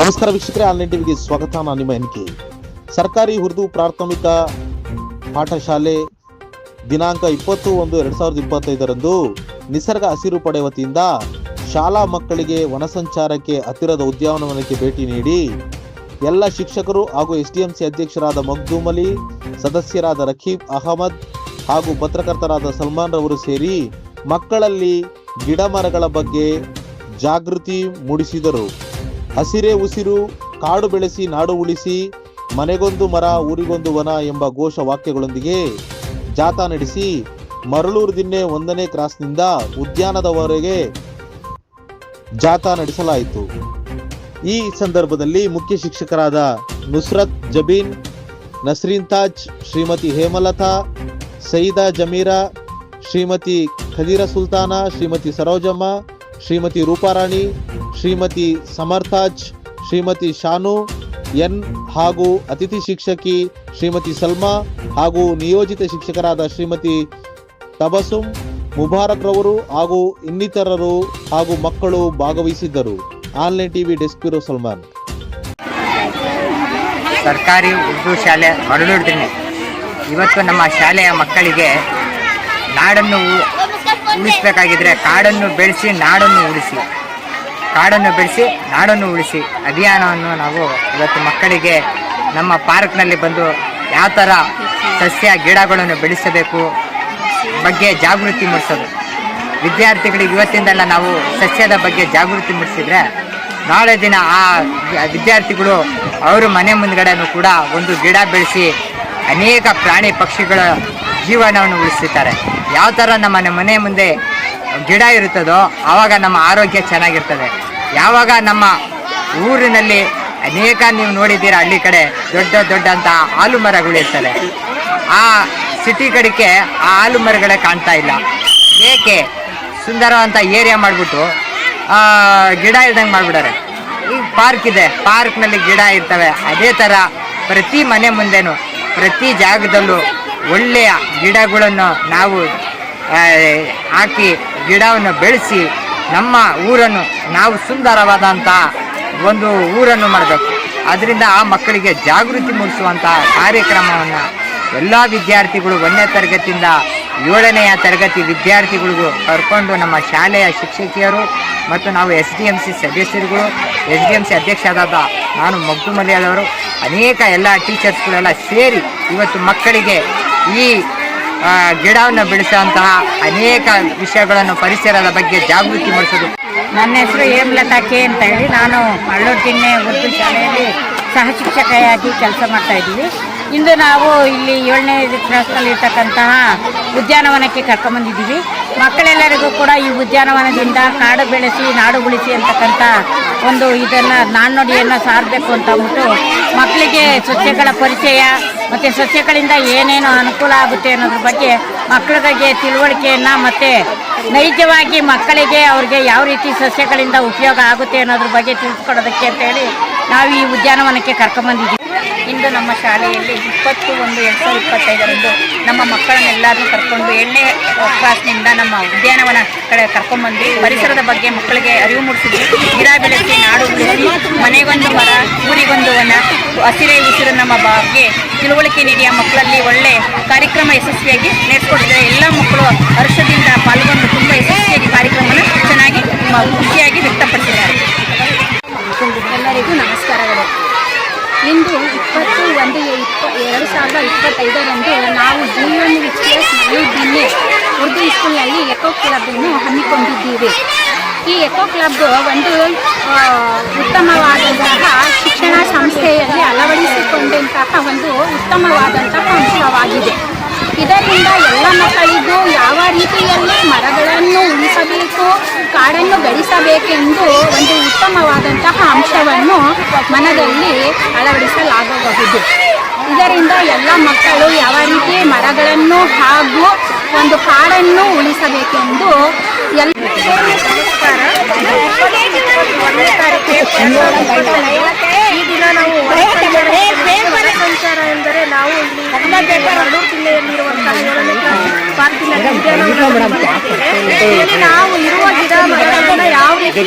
ನಮಸ್ಕಾರ ವೀಕ್ಷಕರೇ ಆನ್ಲೈನ್ ಟಿವಿಗೆ ಸ್ವಾಗತ. ನಾನು ನಿಮ್ಮ ಸರ್ಕಾರಿ ಉರ್ದು ಪ್ರಾಥಮಿಕ ಪಾಠಶಾಲೆ ದಿನಾಂಕ ಇಪ್ಪತ್ತು ಒಂದು ಎರಡ್ ಸಾವಿರದ ಇಪ್ಪತ್ತೈದರಂದು ನಿಸರ್ಗ ಹಸಿರು ಪಡೆ ವತಿಯಿಂದ ಶಾಲಾ ಮಕ್ಕಳಿಗೆ ವನಸಂಚಾರಕ್ಕೆ ಹತ್ತಿರದ ಉದ್ಯಾನವನಕ್ಕೆ ಭೇಟಿ ನೀಡಿ ಎಲ್ಲ ಶಿಕ್ಷಕರು ಹಾಗೂ ಎಸ್ಡಿಎಂಸಿ ಅಧ್ಯಕ್ಷರಾದ ಮಗ್ದೂಮ್ ಸದಸ್ಯರಾದ ರಖೀಬ್ ಅಹಮದ್ ಹಾಗೂ ಪತ್ರಕರ್ತರಾದ ಸಲ್ಮಾನ್ ರವರು ಸೇರಿ ಮಕ್ಕಳಲ್ಲಿ ಗಿಡ ಮರಗಳ ಬಗ್ಗೆ ಜಾಗೃತಿ ಮೂಡಿಸಿದರು. ಹಸಿರೇ ಉಸಿರು, ಕಾಡು ಬೆಳೆಸಿ, ನಾಡು ಉಳಿಸಿ, ಮನೆಗೊಂದು ಮರ, ಊರಿಗೊಂದು ವನ ಎಂಬ ಘೋಷ ವಾಕ್ಯಗಳೊಂದಿಗೆ ಜಾಥಾ ನಡೆಸಿ ಮರಳೂರು ದಿನ್ನೆ ಒಂದನೇ ಕ್ರಾಸ್ನಿಂದ ಉದ್ಯಾನದವರೆಗೆ ಜಾಥಾ ನಡೆಸಲಾಯಿತು. ಈ ಸಂದರ್ಭದಲ್ಲಿ ಮುಖ್ಯ ಶಿಕ್ಷಕರಾದ ನುಸ್ರತ್ ಜಬೀನ್, ನಸ್ರೀನ್ ತಾಜ್, ಶ್ರೀಮತಿ ಹೇಮಲತಾ, ಸೈದಾ ಜಮೀರಾ, ಶ್ರೀಮತಿ ಖದೀರ ಸುಲ್ತಾನ, ಶ್ರೀಮತಿ ಸರೋಜಮ್ಮ, ಶ್ರೀಮತಿ ರೂಪಾರಾಣಿ ಶ್ರೀಮತಿ ಸಮರ್ಥಾಜ್, ಶ್ರೀಮತಿ ಶಾನು, ಎನ್ ಹಾಗೂ ಅತಿಥಿ ಶಿಕ್ಷಕಿ ಶ್ರೀಮತಿ ಸಲ್ಮಾ ಹಾಗೂ ನಿಯೋಜಿತ ಶಿಕ್ಷಕರಾದ ಶ್ರೀಮತಿ ತಬಸುಮ್ ಮುಬಾರಕ್ ರವರು ಹಾಗೂ ಇನ್ನಿತರರು ಹಾಗೂ ಮಕ್ಕಳು ಭಾಗವಹಿಸಿದ್ದರು. Online TV desk bureau Salman. ಸರ್ಕಾರಿ ಉರ್ದು ಶಾಲೆ ಮರಳುಡ್ತೀನಿ ಇವತ್ತು ನಮ್ಮ ಶಾಲೆಯ ಮಕ್ಕಳಿಗೆ ನಾಡನ್ನು ಉಳಿಸ್ಬೇಕಾಗಿದ್ರೆ ಕಾಡನ್ನು ಬೆಳೆಸಿ ನಾಡನ್ನು ಉಳಿಸಿ. ಕಾಡನ್ನು ಬೆಳೆಸಿ, ನಾಡನ್ನು ಉಳಿಸಿ, ಅಭಿಯಾನವನ್ನು ನಾವು ಇವತ್ತು ಮಕ್ಕಳಿಗೆ ನಮ್ಮ ಪಾರ್ಕ್ನಲ್ಲಿ ಬಂದು ಯಾವ ಥರ ಸಸ್ಯ ಗಿಡಗಳನ್ನು ಬೆಳೆಸಬೇಕು ಬಗ್ಗೆ ಜಾಗೃತಿ ಮೂಡಿಸೋದು. ವಿದ್ಯಾರ್ಥಿಗಳಿಗೆ ಇವತ್ತಿಂದೆಲ್ಲ ನಾವು ಸಸ್ಯದ ಬಗ್ಗೆ ಜಾಗೃತಿ ಮೂಡಿಸಿದರೆ ನಾಳೆ ದಿನ ಆ ವಿದ್ಯಾರ್ಥಿಗಳು ಅವರು ಮನೆ ಮುಂದ್ಗಡೆನೂ ಕೂಡ ಒಂದು ಗಿಡ ಬೆಳೆಸಿ ಅನೇಕ ಪ್ರಾಣಿ ಪಕ್ಷಿಗಳ ಜೀವನವನ್ನು ಉಳಿಸುತ್ತಾರೆ ಯಾವ ಥರ ನಮ್ಮ ಮನೆ- ಮನೆ ಮುಂದೆ ಗಿಡ ಇರುತ್ತದೋ ಆವಾಗ ನಮ್ಮ ಆರೋಗ್ಯ ಚೆನ್ನಾಗಿರ್ತದೆ. ಯಾವಾಗ ನಮ್ಮ ಊರಿನಲ್ಲಿ ಅನೇಕ ನೀವು ನೋಡಿದ್ದೀರಾ ಹಳ್ಳಿ ಕಡೆ ದೊಡ್ಡ ದೊಡ್ಡಂಥ ಹಾಲು ಮರಗಳು ಇರ್ತವೆ. ಆ ಸಿಟಿ ಕಡೆಗೆ ಆ ಹಾಲು ಮರಗಳೇ ಕಾಣ್ತಾ ಇಲ್ಲ. ಏಕೆ? ಸುಂದರವಂತ ಏರಿಯಾ ಮಾಡಿಬಿಟ್ಟು ಗಿಡ ಇಲ್ದಂಗೆ ಮಾಡಿಬಿಡಾರೆ. ಈಗ ಪಾರ್ಕ್ ಇದೆ. ಪಾರ್ಕ್ನಲ್ಲಿ ಗಿಡ ಇರ್ತವೆ. ಅದೇ ಥರ ಪ್ರತಿ ಮನೆ ಮುಂದೆನೂ ಪ್ರತಿ ಜಾಗದಲ್ಲೂ ಒಳ್ಳೆಯ ಗಿಡಗಳನ್ನು ನಾವು ಹಾಕಿ ಗಿಡವನ್ನು ಬೆಳೆಸಿ ನಮ್ಮ ಊರನ್ನು ನಾವು ಸುಂದರವಾದಂಥ ಒಂದು ಊರನ್ನು ಮಾಡಬೇಕು. ಅದರಿಂದ ಆ ಮಕ್ಕಳಿಗೆ ಜಾಗೃತಿ ಮೂಡಿಸುವಂಥ ಕಾರ್ಯಕ್ರಮವನ್ನು ಎಲ್ಲ ವಿದ್ಯಾರ್ಥಿಗಳು ಒಂದನೇ ತರಗತಿಯಿಂದ ಏಳನೆಯ ತರಗತಿ ವಿದ್ಯಾರ್ಥಿಗಳಿಗೂ ಕರ್ಕೊಂಡು ನಮ್ಮ ಶಾಲೆಯ ಶಿಕ್ಷಕಿಯರು ಮತ್ತು ನಾವು ಎಸ್ ಡಿ ಎಂ ಸಿ ಸದಸ್ಯರುಗಳು, ಎಸ್ ಡಿ ಎಂ ಸಿ ಅಧ್ಯಕ್ಷರಾದ ನಾನು ಮಗ್ದುಮಲಿ ಆದವರು ಅನೇಕ ಎಲ್ಲ ಟೀಚರ್ಸ್ಗಳೆಲ್ಲ ಸೇರಿ ಇವತ್ತು ಮಕ್ಕಳಿಗೆ ಈ ಗಿಡವನ್ನು ಬೆಳೆಸುವಂತಹ ಅನೇಕ ವಿಷಯಗಳನ್ನು ಪರಿಸರದ ಬಗ್ಗೆ ಜಾಗೃತಿ ಮೂಡಿಸೋದು. ನನ್ನ ಹೆಸರು ಹೇಮಲತಾ ಕೆ ಅಂತ ಹೇಳಿ, ನಾನು ಮಳ್ಳೂರು ಜಿಲ್ಲೆ ಉರ್ದು ಶಾಲೆಯಲ್ಲಿ ಸಹ ಶಿಕ್ಷಕಿಯಾಗಿ ಕೆಲಸ ಮಾಡ್ತಾ ಇದ್ದೀವಿ. ಇಂದು ನಾವು ಇಲ್ಲಿ ಏಳನೇ ಕ್ರಾಸ್ನಲ್ಲಿರ್ತಕ್ಕಂತಹ ಉದ್ಯಾನವನಕ್ಕೆ ಕರ್ಕೊಂಬಂದಿದ್ದೀವಿ. ಮಕ್ಕಳೆಲ್ಲರಿಗೂ ಕೂಡ ಈ ಉದ್ಯಾನವನದಿಂದ ನಾಡು ಬೆಳೆಸಿ, ನಾಡು ಉಳಿಸಿ ಅಂತಕ್ಕಂಥ ಒಂದು ಇದನ್ನು, ನಾಣ್ಣುಡಿಯನ್ನು ಸಾರಬೇಕು ಅಂತ ಅಂದ್ಬಿಟ್ಟು ಮಕ್ಕಳಿಗೆ ಸಸ್ಯಗಳ ಪರಿಚಯ ಮತ್ತು ಸಸ್ಯಗಳಿಂದ ಏನೇನು ಅನುಕೂಲ ಆಗುತ್ತೆ ಅನ್ನೋದ್ರ ಬಗ್ಗೆ ಮಕ್ಕಳಿಗೆ ತಿಳುವಳಿಕೆಯನ್ನು ಮತ್ತು ನೈಜವಾಗಿ ಮಕ್ಕಳಿಗೆ ಅವ್ರಿಗೆ ಯಾವ ರೀತಿ ಸಸ್ಯಗಳಿಂದ ಉಪಯೋಗ ಆಗುತ್ತೆ ಅನ್ನೋದ್ರ ಬಗ್ಗೆ ತಿಳಿಸ್ಕೊಡೋದಕ್ಕೆ ಅಂತೇಳಿ ನಾವು ಈ ಉದ್ಯಾನವನಕ್ಕೆ ಕರ್ಕೊಂಬಂದಿದ್ದೀವಿ. ಇಂದು ನಮ್ಮ ಶಾಲೆಯಲ್ಲಿ ಇಪ್ಪತ್ತು ಒಂದು ಎರಡು ಸಾವಿರದ ಇಪ್ಪತ್ತೈದರಂದು ನಮ್ಮ ಮಕ್ಕಳನ್ನೆಲ್ಲರನ್ನೂ ಕರ್ಕೊಂಡು ಎಣ್ಣೆ ಕ್ಲಾಸ್ನಿಂದ ನಮ್ಮ ಉದ್ಯಾನವನ ಕಡೆ ಕರ್ಕೊಂಡ್ಬಂದು ಪರಿಸರದ ಬಗ್ಗೆ ಮಕ್ಕಳಿಗೆ ಅರಿವು ಮೂಡಿಸಿದ್ವಿ. ಗಿಡ ಬೆಳೆಸಿ, ನಾಡು ಉಳಿಸಿ, ಮನೆಗೊಂದು ಮರ, ಊರಿಗೊಂದು ವನ, ಹಸಿರೇ ಉಸಿರು ನಮ್ಮ ಬಗ್ಗೆ ತಿಳುವಳಿಕೆ ನೀಡಿ ಆ ಮಕ್ಕಳಲ್ಲಿ ಒಳ್ಳೆ ಕಾರ್ಯಕ್ರಮ ಯಶಸ್ವಿಯಾಗಿ ನಡೆಸ್ಕೊಟ್ಟಿದ್ದಾರೆ. ಎಲ್ಲ ಮಕ್ಕಳು ಹರ್ಷದಿಂದ ಪಾಲ್ಗೊಂಡು ತುಂಬ ಯಶಸ್ವಿಯಾಗಿ ಕಾರ್ಯಕ್ರಮನ ಚೆನ್ನಾಗಿ ಮ- ಖುಷಿಯಾಗಿ ವ್ಯಕ್ತಪಡಿಸಿದ್ದಾರೆ ಎಲ್ಲರಿಗೂ ನಮಸ್ಕಾರಗಳು ಇಂದು ಇಪ್ಪತ್ತು ಒಂದು ಇಪ್ಪ ಎರಡು ಇಪ್ಪತ್ತೈದರಂದು ನಾವು ಜೂನಿಯರ್ ಎಸ್ ದಿನ್ನೆ ಉರ್ದು ಸ್ಕೂಲ್ನಲ್ಲಿ ಎಕೋ ಕ್ಲಬ್ಬನ್ನು ಹಮ್ಮಿಕೊಂಡಿದ್ದೀವಿ. ಈ ಎಕೋ ಕ್ಲಬ್ ಒಂದು ಉತ್ತಮವಾದಂತಹ ಶಿಕ್ಷಣ ಸಂಸ್ಥೆಯಲ್ಲಿ ಅಳವಡಿಸಿಕೊಂಡಂತಹ ಒಂದು ಉತ್ತಮವಾದಂತಹ ಅಂಶವಾಗಿದೆ. ಇದರಿಂದ ಎಲ್ಲ ಮಕ್ಕಳಿಗೂ ಯಾವ ರೀತಿಯಲ್ಲಿ ಮರಗಳನ್ನು ಉಳಿಸಬೇಕು ಕಾಡನ್ನು ಬೆಳೆಸಬೇಕೆಂದು ಒಂದು ಉತ್ತಮವಾದಂತಹ ಅಂಶವನ್ನು ಮನದಲ್ಲಿ ಅಳವಡಿಸಲಾಗಬಹುದು. ಇದರಿಂದ ಎಲ್ಲ ಮಕ್ಕಳು ಯಾವ ರೀತಿ ಮರಗಳನ್ನು ಹಾಗೂ ಒಂದು ಕಾಡನ್ನು ಉಳಿಸಬೇಕೆಂದು ಎಲ್ಲ ದಿನ ನಾವು ಸಂಚಾರ ಎಂದರೆ ನಾವು ಇಲ್ಲಿ ಜಿಲ್ಲೆಯಲ್ಲಿರುವಂತಹ ಏಳನೇ ಕ್ಲಾಸ್. ಇಲ್ಲಿ ನಾವು ಇರುವ ಗಿಡ ಮರಗಳನ್ನ ಯಾವ ರೀತಿ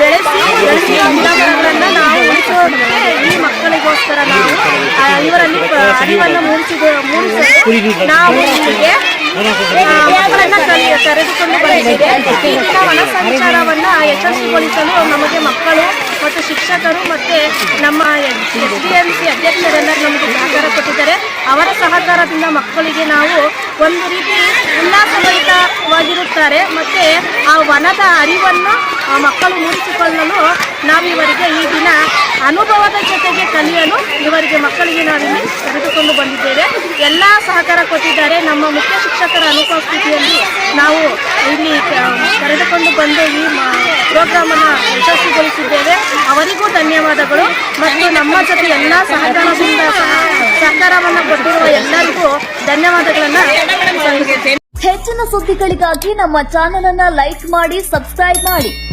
ಬೆಳೆಸಿ ಬೆಳೆಸಿ ಗಿಡ ಮರಗಳನ್ನ ನಾವು ಉಳಿಸೋದಕ್ಕೆ ಈ ಮಕ್ಕಳಿಗೋಸ್ಕರ ನಾವು ಇವರಲ್ಲಿ ಅರಿವನ್ನು ಮೂಡಿಸಿದ ಮೂಡಿಸಲು ನಾವು ಇಲ್ಲಿಗೆ ಆ, ಮಕ್ಕಳನ್ನ ಕರೆದುಕೊಂಡು ಸಂಚಾರವನ್ನ ಯಶಸ್ವಿಗೊಳಿಸಲು ನಮಗೆ ಮಕ್ಕಳು ಶಿಕ್ಷಕರು ಮತ್ತೆ ನಮ್ಮ ಎಸ್ ಡಿ ಎಂ ಸಿ ಅಧ್ಯಕ್ಷರೆಲ್ಲರೂ ನಮಗೆ ಸಹಕಾರ ಕೊಟ್ಟಿದ್ದಾರೆ. ಅವರ ಸಹಕಾರದಿಂದ ಮಕ್ಕಳಿಗೆ ನಾವು ಒಂದು ರೀತಿ ಉಲ್ಲಾಸಭರಿತವಾಗಿರುತ್ತಾರೆ. ಮತ್ತೆ ಆ ವನದ ಅರಿವನ್ನು ಮಕ್ಕಳು ಮೂಡಿಸಿಕೊಳ್ಳಲು ನಾವು ಇವರಿಗೆ ಈ ದಿನ ಅನುಭವದ ಜೊತೆಗೆ ಕಲಿಯಲು ಇವರಿಗೆ ಮಕ್ಕಳಿಗೆ ನಾವಿಲ್ಲಿ ಕರೆದುಕೊಂಡು ಬಂದಿದ್ದೇವೆ. ಎಲ್ಲ ಸಹಕಾರ ಕೊಟ್ಟಿದ್ದಾರೆ. ನಮ್ಮ ಮುಖ್ಯ ಶಿಕ್ಷಕರ ಅನುಪಸ್ಥಿತಿಯಲ್ಲಿ ನಾವು ಇಲ್ಲಿ ಕರೆದುಕೊಂಡು ಬಂದು ಈ ಪ್ರೋಗ್ರಾಮ್ ಅನ್ನು ಯಶಸ್ವಿಗೊಳಿಸಿದ್ದೇವೆ. ಅವರಿಗೂ ಧನ್ಯವಾದಗಳು. ಮತ್ತು ನಮ್ಮ ಜೊತೆ ಎಲ್ಲ ಸಹಕಾರದಿಂದ ಸಹ- ಸಹಕಾರವನ್ನು ಕೊಟ್ಟಿರುವ ಎಲ್ಲರಿಗೂ ಧನ್ಯವಾದಗಳನ್ನು ಹೆಚ್ಚಿನ ಸುದ್ದಿಗಳಿಗಾಗಿ ನಮ್ಮ ಚಾನೆಲ್ ಅನ್ನ ಲೈಕ್ ಮಾಡಿ, ಸಬ್ಸ್ಕ್ರೈಬ್ ಮಾಡಿ.